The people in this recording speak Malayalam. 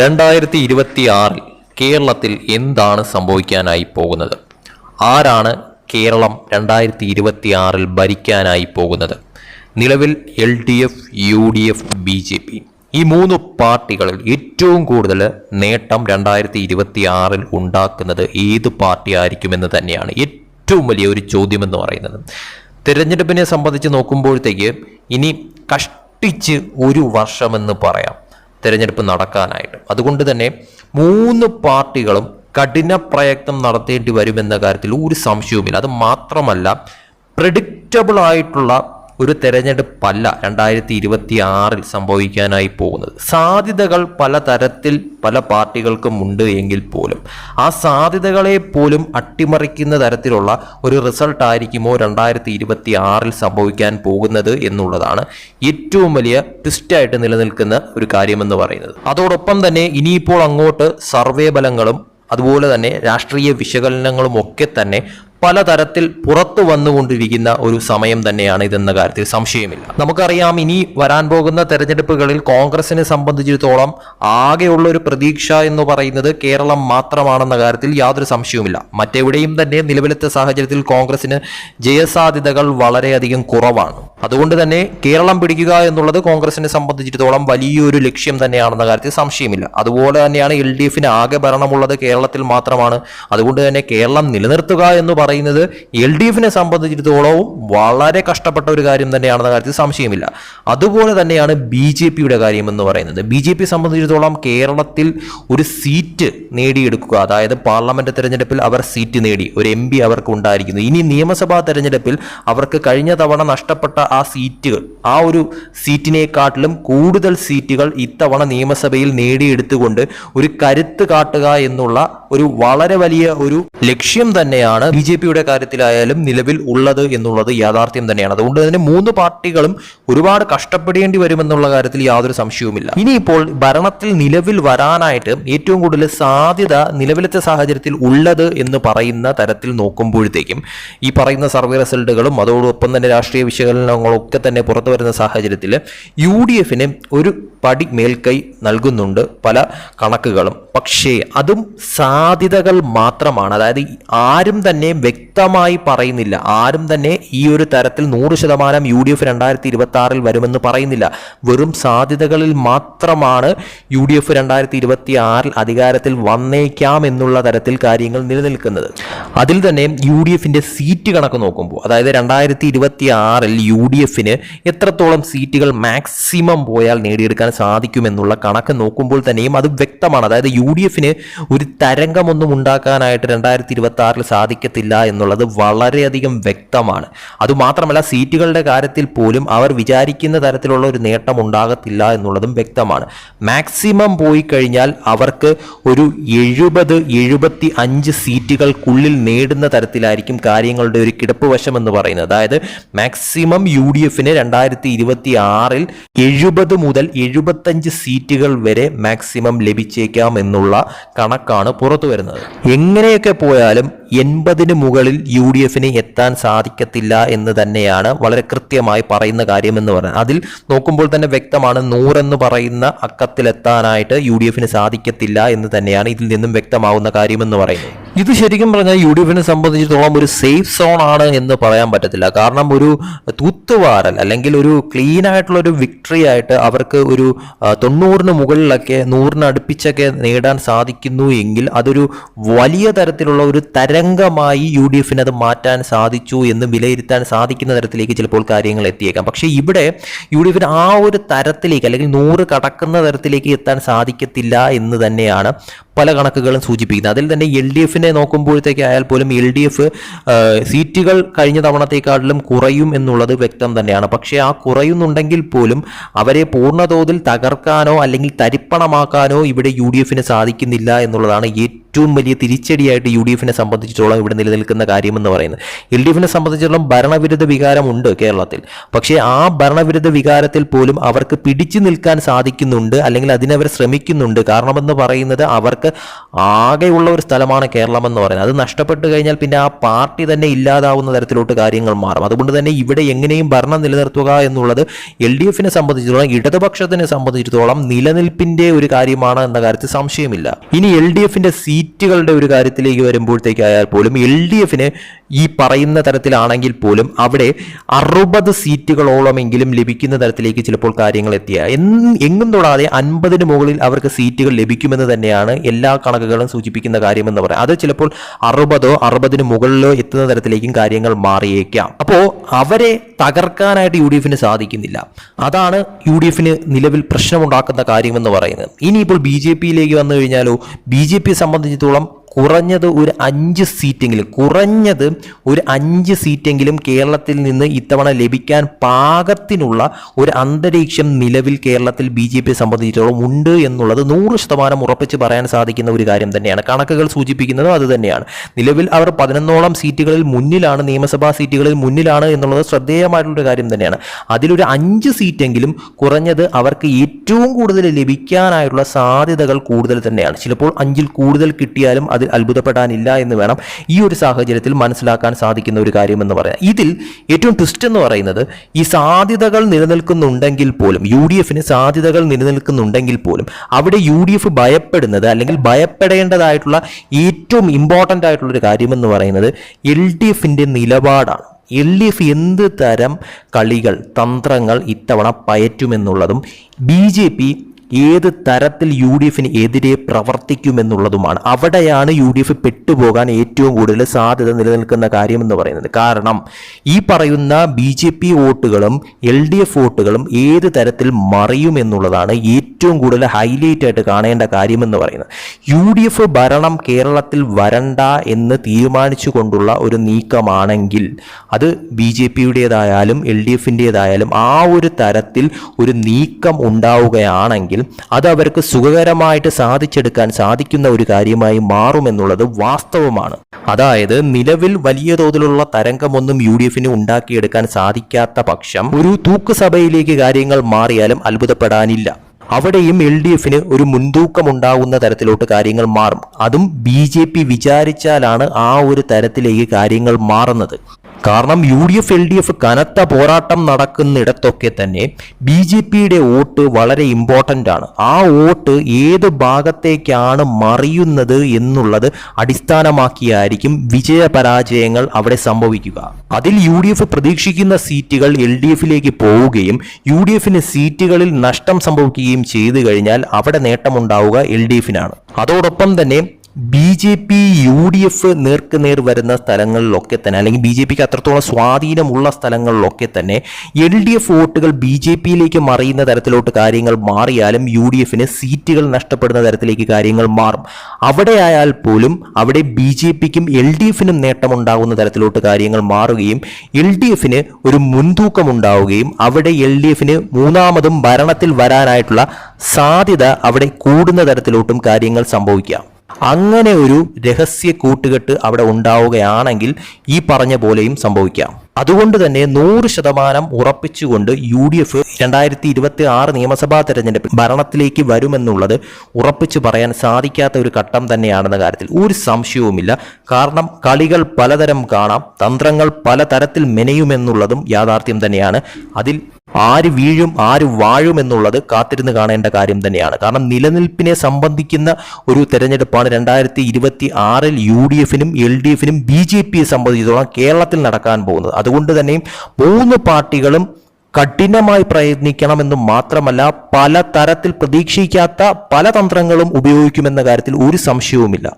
രണ്ടായിരത്തി ഇരുപത്തി ആറിൽ കേരളത്തിൽ എന്താണ് സംഭവിക്കാനായി പോകുന്നത്? ആരാണ് കേരളം രണ്ടായിരത്തി ഇരുപത്തി ആറിൽ ഭരിക്കാനായി പോകുന്നത്? നിലവിൽ L D F U D F B J P. ഈ മൂന്ന് പാർട്ടികളിൽ ഏറ്റവും കൂടുതൽ നേട്ടം രണ്ടായിരത്തി ഇരുപത്തി ആറിൽ ഉണ്ടാക്കുന്നത് ഏത് പാർട്ടി ആയിരിക്കുമെന്ന് തന്നെയാണ് ഏറ്റവും വലിയ ഒരു ചോദ്യമെന്ന് പറയുന്നത്. തിരഞ്ഞെടുപ്പിനെ സംബന്ധിച്ച് നോക്കുമ്പോഴത്തേക്ക് ഇനി കഷ്ടിച്ച് ഒരു വർഷമെന്ന് പറയാം. തിരഞ്ഞെടുപ്പ് നടക്കാനായിട്ട്. അതുകൊണ്ട് തന്നെ മൂന്ന് പാർട്ടികളും കഠിന പ്രയത്നം നടത്തേണ്ടി വരുമെന്ന കാര്യത്തിൽ ഒരു സംശയവുമില്ല. അത് മാത്രമല്ല പ്രഡിക്റ്റബിൾ ആയിട്ടുള്ള ഒരു തെരഞ്ഞെടുപ്പല്ല രണ്ടായിരത്തി ഇരുപത്തി ആറിൽ സംഭവിക്കാനായി പോകുന്നത്. സാധ്യതകൾ പല തരത്തിൽ പല പാർട്ടികൾക്കും ഉണ്ട് എങ്കിൽ പോലും. ആ സാധ്യതകളെ പോലും അട്ടിമറിക്കുന്ന തരത്തിലുള്ള ഒരു റിസൾട്ട് ആയിരിക്കുമോ രണ്ടായിരത്തി ഇരുപത്തി ആറിൽ സംഭവിക്കാൻ പോകുന്നത് എന്നുള്ളതാണ് ഏറ്റവും വലിയ ട്വിസ്റ്റായിട്ട് നിലനിൽക്കുന്ന ഒരു കാര്യമെന്ന് പറയുന്നത്. അതോടൊപ്പം തന്നെ ഇനിയിപ്പോൾ അങ്ങോട്ട് സർവേ ഫലങ്ങളും അതുപോലെ തന്നെ രാഷ്ട്രീയ വിശകലനങ്ങളും ഒക്കെ തന്നെ പലതരത്തിൽ പുറത്തു വന്നുകൊണ്ടിരിക്കുന്ന ഒരു സമയം തന്നെയാണ് ഇതെന്ന കാര്യത്തിൽ സംശയമില്ല. നമുക്കറിയാം ഇനി വരാൻ പോകുന്ന തെരഞ്ഞെടുപ്പുകളിൽ കോൺഗ്രസിനെ സംബന്ധിച്ചിടത്തോളം ആകെയുള്ള ഒരു പ്രതീക്ഷ എന്ന് പറയുന്നത് കേരളം മാത്രമാണെന്ന കാര്യത്തിൽ യാതൊരു സംശയവുമില്ല. മറ്റെവിടെയും തന്നെ നിലവിലത്തെ സാഹചര്യത്തിൽ കോൺഗ്രസിന് ജയസാധ്യതകൾ വളരെയധികം കുറവാണ്. അതുകൊണ്ട് തന്നെ കേരളം പിടിക്കുക എന്നുള്ളത് കോൺഗ്രസിനെ സംബന്ധിച്ചിടത്തോളം വലിയൊരു ലക്ഷ്യം തന്നെയാണെന്ന കാര്യത്തിൽ സംശയമില്ല. അതുപോലെ തന്നെയാണ് എൽ ഡി എഫിന് ആകെ ഭരണമുള്ളത് കേരളത്തിൽ മാത്രമാണ്. അതുകൊണ്ട് തന്നെ കേരളം നിലനിർത്തുക എന്ന് പറയുന്നത് എൽ ഡി എഫിനെ സംബന്ധിച്ചിടത്തോളവും വളരെ കഷ്ടപ്പെട്ട ഒരു കാര്യം തന്നെയാണെന്ന കാര്യത്തിൽ സംശയമില്ല. അതുപോലെ തന്നെയാണ് ബി ജെ പിയുടെ കാര്യം എന്ന് പറയുന്നത്. ബി ജെ പി സംബന്ധിച്ചിടത്തോളം കേരളത്തിൽ ഒരു സീറ്റ് നേടിയെടുക്കുക അതായത് പാർലമെന്റ് തെരഞ്ഞെടുപ്പിൽ അവർ സീറ്റ് നേടി ഒരു എം പി അവർക്ക് ഉണ്ടായിരിക്കുന്നു ഇനി നിയമസഭാ തെരഞ്ഞെടുപ്പിൽ അവർക്ക് കഴിഞ്ഞ തവണ നഷ്ടപ്പെട്ട ആ സീറ്റുകൾ ആ ഒരു സീറ്റിനെക്കാട്ടിലും കൂടുതൽ സീറ്റുകൾ ഇത്തവണ നിയമസഭയിൽ നേടിയെടുത്തുകൊണ്ട് ഒരു കരുത്ത് കാട്ടുക എന്നുള്ള ഒരു വളരെ വലിയ ഒരു ലക്ഷ്യം തന്നെയാണ് ബി ജെ പിയുടെ കാര്യത്തിലായാലും നിലവിൽ ഉള്ളത് എന്നുള്ളത് യാഥാർത്ഥ്യം തന്നെയാണ്. അതുകൊണ്ട് തന്നെ മൂന്ന് പാർട്ടികളും ഒരുപാട് കഷ്ടപ്പെടേണ്ടി വരുമെന്നുള്ള കാര്യത്തിൽ യാതൊരു സംശയവുമില്ല. ഇനിയിപ്പോൾ ഭരണത്തിൽ നിലവിൽ വരാനായിട്ട് ഏറ്റവും കൂടുതൽ സാധ്യത നിലവിലത്തെ സാഹചര്യത്തിൽ ഉള്ളത് എന്ന് പറയുന്ന തരത്തിൽ നോക്കുമ്പോഴത്തേക്കും ഈ പറയുന്ന സർവേ റിസൾട്ടുകളും അതോടൊപ്പം തന്നെ രാഷ്ട്രീയ വിശകലനങ്ങളൊക്കെ തന്നെ പുറത്തു വരുന്ന സാഹചര്യത്തിൽ യു ഡി എഫിന് ഒരു പടി മേൽക്കൈ നൽകുന്നുണ്ട് പല കണക്കുകളും. പക്ഷേ അതും സാധ്യതകൾ മാത്രമാണ്. അതായത് ആരും തന്നെ വ്യക്തമായി പറയുന്നില്ല. ആരും തന്നെ ഈ ഒരു തരത്തിൽ നൂറ് ശതമാനം യു ഡി എഫ് രണ്ടായിരത്തി ഇരുപത്തി ആറിൽ വരുമെന്ന് പറയുന്നില്ല. വെറും സാധ്യതകളിൽ മാത്രമാണ് യു ഡി എഫ് രണ്ടായിരത്തി ഇരുപത്തി ആറിൽ അധികാരത്തിൽ വന്നേക്കാം എന്നുള്ള തരത്തിൽ കാര്യങ്ങൾ നിലനിൽക്കുന്നത്. അതിൽ തന്നെ യു ഡി എഫിന്റെ സീറ്റ് കണക്ക് നോക്കുമ്പോൾ അതായത് രണ്ടായിരത്തി ഇരുപത്തി ആറിൽ യു ഡി എഫിന് എത്രത്തോളം സീറ്റുകൾ മാക്സിമം പോയാൽ നേടിയെടുക്കാൻ സാധിക്കുമെന്നുള്ള കണക്ക് നോക്കുമ്പോൾ തന്നെയും അത് വ്യക്തമാണ്. അതായത് യു ഡി എഫിന് ഒരു തരംഗമൊന്നും ഉണ്ടാക്കാനായിട്ട് രണ്ടായിരത്തി ഇരുപത്തി ആറിൽ സാധിക്കത്തില്ല എന്നുള്ളത് വളരെയധികം വ്യക്തമാണ്. അതുമാത്രമല്ല സീറ്റുകളുടെ കാര്യത്തിൽ പോലും അവർ വിചാരിക്കുന്ന തരത്തിലുള്ള ഒരു നേട്ടം ഉണ്ടാകത്തില്ല എന്നുള്ളതും വ്യക്തമാണ്. മാക്സിമം പോയി കഴിഞ്ഞാൽ അവർക്ക് ഒരു എഴുപത് എഴുപത്തി അഞ്ച് സീറ്റുകൾക്കുള്ളിൽ നേടുന്ന തരത്തിലായിരിക്കും കാര്യങ്ങളുടെ ഒരു കിടപ്പ് വശം എന്ന് പറയുന്നത്. അതായത് മാക്സിമം യു ഡി എഫിന് രണ്ടായിരത്തി ഇരുപത്തി ആറിൽ എഴുപത് മുതൽ എഴുപത്തഞ്ച് സീറ്റുകൾ വരെ മാക്സിമം ലഭിച്ചേക്കാം എന്നുള്ള കണക്കാണ് പുറത്തു വരുന്നത് എങ്ങനെയൊക്കെ പോയാലും എൺപതിന് മുകളിൽ യു ഡി എഫിന് എത്താൻ സാധിക്കത്തില്ല എന്ന് തന്നെയാണ് വളരെ കൃത്യമായി പറയുന്ന കാര്യമെന്ന് പറയുന്നത് അതിൽ നോക്കുമ്പോൾ തന്നെ വ്യക്തമാണ് നൂറെന്ന് പറയുന്ന അക്കത്തിലെത്താനായിട്ട് യു ഡി എഫിന് സാധിക്കത്തില്ല എന്ന് തന്നെയാണ് ഇതിൽ നിന്നും വ്യക്തമാവുന്ന കാര്യമെന്ന് പറയുന്നത്. ഇത് ശരിക്കും പറഞ്ഞാൽ യു ഡി എഫിനെ സംബന്ധിച്ചിടത്തോളം ഒരു സേഫ് സോൺ ആണ് എന്ന് പറയാൻ പറ്റത്തില്ല. കാരണം ഒരു തൂത്തുവാരൽ അല്ലെങ്കിൽ ഒരു ക്ലീൻ ആയിട്ടുള്ള ഒരു വിക്ടറി ആയിട്ട് അവർക്ക് ഒരു തൊണ്ണൂറിന് മുകളിലൊക്കെ നൂറിന് അടുപ്പിച്ചൊക്കെ നേടാൻ സാധിക്കുന്നു എങ്കിൽ അതൊരു വലിയ തരത്തിലുള്ള ഒരു തരംഗമായി യു ഡി എഫിന് അത് മാറ്റാൻ സാധിച്ചു എന്ന് വിലയിരുത്താൻ സാധിക്കുന്ന തരത്തിലേക്ക് ചിലപ്പോൾ കാര്യങ്ങൾ എത്തിയേക്കാം. പക്ഷേ ഇവിടെ യു ഡി എഫിന് ആ ഒരു തരത്തിലേക്ക് അല്ലെങ്കിൽ നൂറ് കടക്കുന്ന തരത്തിലേക്ക് എത്താൻ സാധിക്കത്തില്ല എന്ന് തന്നെയാണ് പല കണക്കുകളും സൂചിപ്പിക്കുന്നത് അതിൽ തന്നെ എൽ ഡി എഫിനെ നോക്കുമ്പോഴത്തേക്ക് ആയാൽ പോലും എൽ ഡി എഫ് സീറ്റുകൾ കഴിഞ്ഞ തവണത്തേക്കാട്ടിലും കുറയും എന്നുള്ളത് വ്യക്തം തന്നെയാണ്. പക്ഷേ ആ കുറയുന്നുണ്ടെങ്കിൽ പോലും അവരെ പൂർണതോതിൽ തകർക്കാനോ അല്ലെങ്കിൽ തരിപ്പണമാക്കാനോ ഇവിടെ യു ഡി എഫിന് സാധിക്കുന്നില്ല എന്നുള്ളതാണ് ഏറ്റവും വലിയ തിരിച്ചടിയായിട്ട് യു ഡി എഫിനെ സംബന്ധിച്ചിടത്തോളം ഇവിടെ നിലനിൽക്കുന്ന കാര്യമെന്ന് പറയുന്നത്. എൽ ഡി എഫിനെ സംബന്ധിച്ചിടത്തോളം ഭരണവിരുദ്ധ വികാരമുണ്ട് കേരളത്തിൽ. പക്ഷേ ആ ഭരണവിരുദ്ധ വികാരത്തിൽ പോലും അവർക്ക് പിടിച്ചു നിൽക്കാൻ സാധിക്കുന്നുണ്ട് അല്ലെങ്കിൽ അതിനവർ ശ്രമിക്കുന്നുണ്ട്. കാരണമെന്ന് പറയുന്നത് അവർക്ക് അവർക്ക് ആകെയുള്ള ഒരു സ്ഥലമാണ് കേരളം എന്ന് പറയുന്നത്. അത് നഷ്ടപ്പെട്ട് കഴിഞ്ഞാൽ പിന്നെ ആ പാർട്ടി തന്നെ ഇല്ലാതാവുന്ന തരത്തിലോട്ട് കാര്യങ്ങൾ മാറും. അതുകൊണ്ട് തന്നെ ഇവിടെ എങ്ങനെയും ഭരണം നിലനിർത്തുക എന്നുള്ളത് എൽ ഡി എഫിനെ സംബന്ധിച്ചിടത്തോളം ഇടതുപക്ഷത്തിനെ സംബന്ധിച്ചിടത്തോളം നിലനിൽപ്പിന്റെ ഒരു കാര്യമാണ് എന്ന കാര്യത്തിൽ സംശയമില്ല. ഇനി എൽ ഡി എഫിന്റെ സീറ്റുകളുടെ ഒരു കാര്യത്തിലേക്ക് വരുമ്പോഴത്തേക്കായാൽ പോലും എൽ ഡി എഫിന് ഈ പറയുന്ന തരത്തിലാണെങ്കിൽ പോലും അവിടെ അറുപത് സീറ്റുകളോളമെങ്കിലും ലഭിക്കുന്ന തരത്തിലേക്ക് ചിലപ്പോൾ കാര്യങ്ങൾ എത്തിയ. എങ്ങും തൊടാതെ അൻപതിന് മുകളിൽ അവർക്ക് സീറ്റുകൾ ലഭിക്കുമെന്ന് തന്നെയാണ് എല്ലാ കണക്കുകളും സൂചിപ്പിക്കുന്ന കാര്യമെന്ന് പറയാം. അത് ചിലപ്പോൾ അറുപതോ അറുപതിന് മുകളിലോ എത്തുന്ന തരത്തിലേക്കും കാര്യങ്ങൾ മാറിയേക്കാം. അപ്പോൾ അവരെ തകർക്കാനായിട്ട് യു ഡി എഫിന് സാധിക്കുന്നില്ല. അതാണ് യു ഡി എഫിന് നിലവിൽ പ്രശ്നമുണ്ടാക്കുന്ന കാര്യമെന്ന് പറയുന്നത്. ഇനിയിപ്പോൾ ബി ജെ പിയിലേക്ക് വന്നു കഴിഞ്ഞാലോ ബി ജെ പിയെ സംബന്ധിച്ചിടത്തോളം കുറഞ്ഞത് ഒരു അഞ്ച് സീറ്റെങ്കിലും കുറഞ്ഞത് ഒരു അഞ്ച് സീറ്റെങ്കിലും കേരളത്തിൽ നിന്ന് ഇത്തവണ ലഭിക്കാൻ പാകത്തിനുള്ള ഒരു അന്തരീക്ഷം നിലവിൽ കേരളത്തിൽ ബി ജെ പിയെ സംബന്ധിച്ചിടത്തോളം ഉണ്ട് എന്നുള്ളത് നൂറ് ശതമാനം ഉറപ്പിച്ച് പറയാൻ സാധിക്കുന്ന ഒരു കാര്യം തന്നെയാണ്. കണക്കുകൾ സൂചിപ്പിക്കുന്നത് അത് തന്നെയാണ്. നിലവിൽ അവർ പതിനൊന്നോളം സീറ്റുകളിൽ മുന്നിലാണ് നിയമസഭാ സീറ്റുകളിൽ മുന്നിലാണ് എന്നുള്ളത് ശ്രദ്ധേയമായിട്ടുള്ളൊരു കാര്യം തന്നെയാണ്. അതിലൊരു അഞ്ച് സീറ്റെങ്കിലും കുറഞ്ഞത് അവർക്ക് ഏറ്റവും കൂടുതൽ ലഭിക്കാനായിട്ടുള്ള സാധ്യതകൾ കൂടുതൽ തന്നെയാണ്. ചിലപ്പോൾ അഞ്ചിൽ കൂടുതൽ കിട്ടിയാലും അതിൽ അത്ഭുതപ്പെടാനില്ല എന്ന് വേണം ഈ ഒരു സാഹചര്യത്തിൽ മനസ്സിലാക്കാൻ സാധിക്കുന്ന ഒരു കാര്യമെന്ന് പറയാം. ഇതിൽ ഏറ്റവും ട്വിസ്റ്റ് എന്ന് പറയുന്നത് ഈ സാധ്യതകൾ നിലനിൽക്കുന്നുണ്ടെങ്കിൽ പോലും യു ഡി എഫിന് സാധ്യതകൾ നിലനിൽക്കുന്നുണ്ടെങ്കിൽ പോലും അവിടെ യു ഡി എഫ് ഭയപ്പെടുന്നത് അല്ലെങ്കിൽ ഭയപ്പെടേണ്ടതായിട്ടുള്ള ഏറ്റവും ഇമ്പോർട്ടന്റ് ആയിട്ടുള്ള ഒരു കാര്യമെന്ന് പറയുന്നത് എൽ ഡി എഫിന്റെ നിലപാടാണ്. എൽ ഡി എഫ് എന്ത് തരം കളികൾ തന്ത്രങ്ങൾ ഇത്തവണ പയറ്റുമെന്നുള്ളതും ബി ജെ പി ഏത് തരത്തിൽ യു ഡി എഫിന് എതിരെ പ്രവർത്തിക്കുമെന്നുള്ളതുമാണ്. അവിടെയാണ് യു ഡി എഫ് പെട്ടുപോകാൻ ഏറ്റവും കൂടുതൽ സാധ്യത നിലനിൽക്കുന്ന കാര്യമെന്ന് പറയുന്നത്. കാരണം ഈ പറയുന്ന ബി ജെ പി വോട്ടുകളും എൽ ഡി എഫ് വോട്ടുകളും ഏത് തരത്തിൽ മറിയുമെന്നുള്ളതാണ് ഏറ്റവും കൂടുതൽ ഹൈലൈറ്റ് ആയിട്ട് കാണേണ്ട കാര്യമെന്ന് പറയുന്നത്. യു ഡി എഫ് ഭരണം കേരളത്തിൽ വരണ്ട എന്ന് തീരുമാനിച്ചു കൊണ്ടുള്ള ഒരു നീക്കമാണെങ്കിൽ അത് ബി ജെ പിയുടേതായാലും എൽ ഡി എഫിന്റേതായാലും ആ ഒരു തരത്തിൽ ഒരു നീക്കം ഉണ്ടാവുകയാണെങ്കിൽ അത് അവർക്ക് സുഖകരമായിട്ട് സാധിച്ചെടുക്കാൻ സാധിക്കുന്ന ഒരു കാര്യമായി മാറുമെന്നുള്ളത് വാസ്തവമാണ്. അതായത് നിലവിൽ വലിയ തോതിലുള്ള തരംഗമൊന്നും യു ഡി എഫിന് ഉണ്ടാക്കിയെടുക്കാൻ സാധിക്കാത്ത പക്ഷം ഒരു തൂക്കുസഭയിലേക്ക് കാര്യങ്ങൾ മാറിയാലും അത്ഭുതപ്പെടാനില്ല. അവിടെയും എൽ ഡി എഫിന് ഒരു മുൻതൂക്കം ഉണ്ടാകുന്ന തരത്തിലോട്ട് കാര്യങ്ങൾ മാറും. അതും ബി ജെ പി വിചാരിച്ചാലാണ് ആ ഒരു തരത്തിലേക്ക് കാര്യങ്ങൾ മാറുന്നത്. കാരണം U D F L D F കനത്ത പോരാട്ടം നടക്കുന്നിടത്തൊക്കെ തന്നെ ബി ജെ പിയുടെ വോട്ട് വളരെ ഇമ്പോർട്ടന്റ് ആണ്. ആ വോട്ട് ഏത് ഭാഗത്തേക്കാണ് മറിയുന്നത് എന്നുള്ളത് അടിസ്ഥാനമാക്കിയായിരിക്കും വിജയപരാജയങ്ങൾ അവിടെ സംഭവിക്കുക. അതിൽ യു ഡി എഫ് പ്രതീക്ഷിക്കുന്ന സീറ്റുകൾ എൽ ഡി എഫിലേക്ക് പോവുകയും യു ഡി എഫിന് സീറ്റുകളിൽ നഷ്ടം സംഭവിക്കുകയും ചെയ്തു കഴിഞ്ഞാൽ അവിടെ നേട്ടമുണ്ടാവുക എൽ ഡി എഫിനാണ് അതോടൊപ്പം തന്നെ B J P U D F നേർക്കുനേർ വരുന്ന സ്ഥലങ്ങളിലൊക്കെ തന്നെ അല്ലെങ്കിൽ ബി ജെ പിക്ക് അത്രത്തോളം സ്വാധീനമുള്ള സ്ഥലങ്ങളിലൊക്കെ തന്നെ എൽ ഡി എഫ് വോട്ടുകൾ ബി ജെ പിയിലേക്ക് മറിയുന്ന തരത്തിലോട്ട് കാര്യങ്ങൾ മാറിയാലും യു ഡി എഫിന് സീറ്റുകൾ നഷ്ടപ്പെടുന്ന തരത്തിലേക്ക് കാര്യങ്ങൾ മാറും. അവിടെ ആയാൽ പോലും അവിടെ ബി ജെ പിക്കും എൽ ഡി എഫിനും നേട്ടമുണ്ടാകുന്ന തരത്തിലോട്ട് കാര്യങ്ങൾ മാറുകയും എൽ ഡി എഫിന് ഒരു മുൻതൂക്കം ഉണ്ടാവുകയും അവിടെ എൽ ഡി എഫിന് മൂന്നാമതും ഭരണത്തിൽ വരാനായിട്ടുള്ള സാധ്യത അവിടെ കൂടുന്ന തരത്തിലോട്ടും കാര്യങ്ങൾ സംഭവിക്കാം. അങ്ങനെ ഒരു രഹസ്യ കൂട്ടുകെട്ട് അവിടെ ഉണ്ടാവുകയാണെങ്കിൽ ഈ പറഞ്ഞ പോലെയും സംഭവിക്കാം. അതുകൊണ്ട് തന്നെ നൂറ് ശതമാനം ഉറപ്പിച്ചുകൊണ്ട് യു ഡി എഫ് രണ്ടായിരത്തി ഇരുപത്തി ആറ് നിയമസഭാ തെരഞ്ഞെടുപ്പിൽ ഭരണത്തിലേക്ക് വരുമെന്നുള്ളത് ഉറപ്പിച്ചു പറയാൻ സാധിക്കാത്ത ഒരു ഘട്ടം തന്നെയാണെന്ന കാര്യത്തിൽ ഒരു സംശയവുമില്ല. കാരണം കളികൾ പലതരം കാണാം തന്ത്രങ്ങൾ പലതരത്തിൽ മെനയുമെന്നുള്ളതും യാഥാർത്ഥ്യം തന്നെയാണ്. അതിൽ ആര് വീഴും ആര് വാഴും എന്നുള്ളത് കാത്തിരുന്ന് കാണേണ്ട കാര്യം തന്നെയാണ്. കാരണം നിലനിൽപ്പിനെ സംബന്ധിക്കുന്ന ഒരു തെരഞ്ഞെടുപ്പാണ് രണ്ടായിരത്തി ഇരുപത്തി ആറിൽ യു ഡി എഫിനും എൽ ഡി എഫിനും ബി ജെ പിയെ സംബന്ധിച്ചിടത്തോളം കേരളത്തിൽ നടക്കാൻ പോകുന്നത്. അതുകൊണ്ട് തന്നെയും മൂന്ന് പാർട്ടികളും കഠിനമായി പ്രയത്നിക്കണമെന്ന് മാത്രമല്ല പല തരത്തിൽ പ്രതീക്ഷിക്കാത്ത പല തന്ത്രങ്ങളും ഉപയോഗിക്കുമെന്ന കാര്യത്തിൽ ഒരു സംശയവുമില്ല.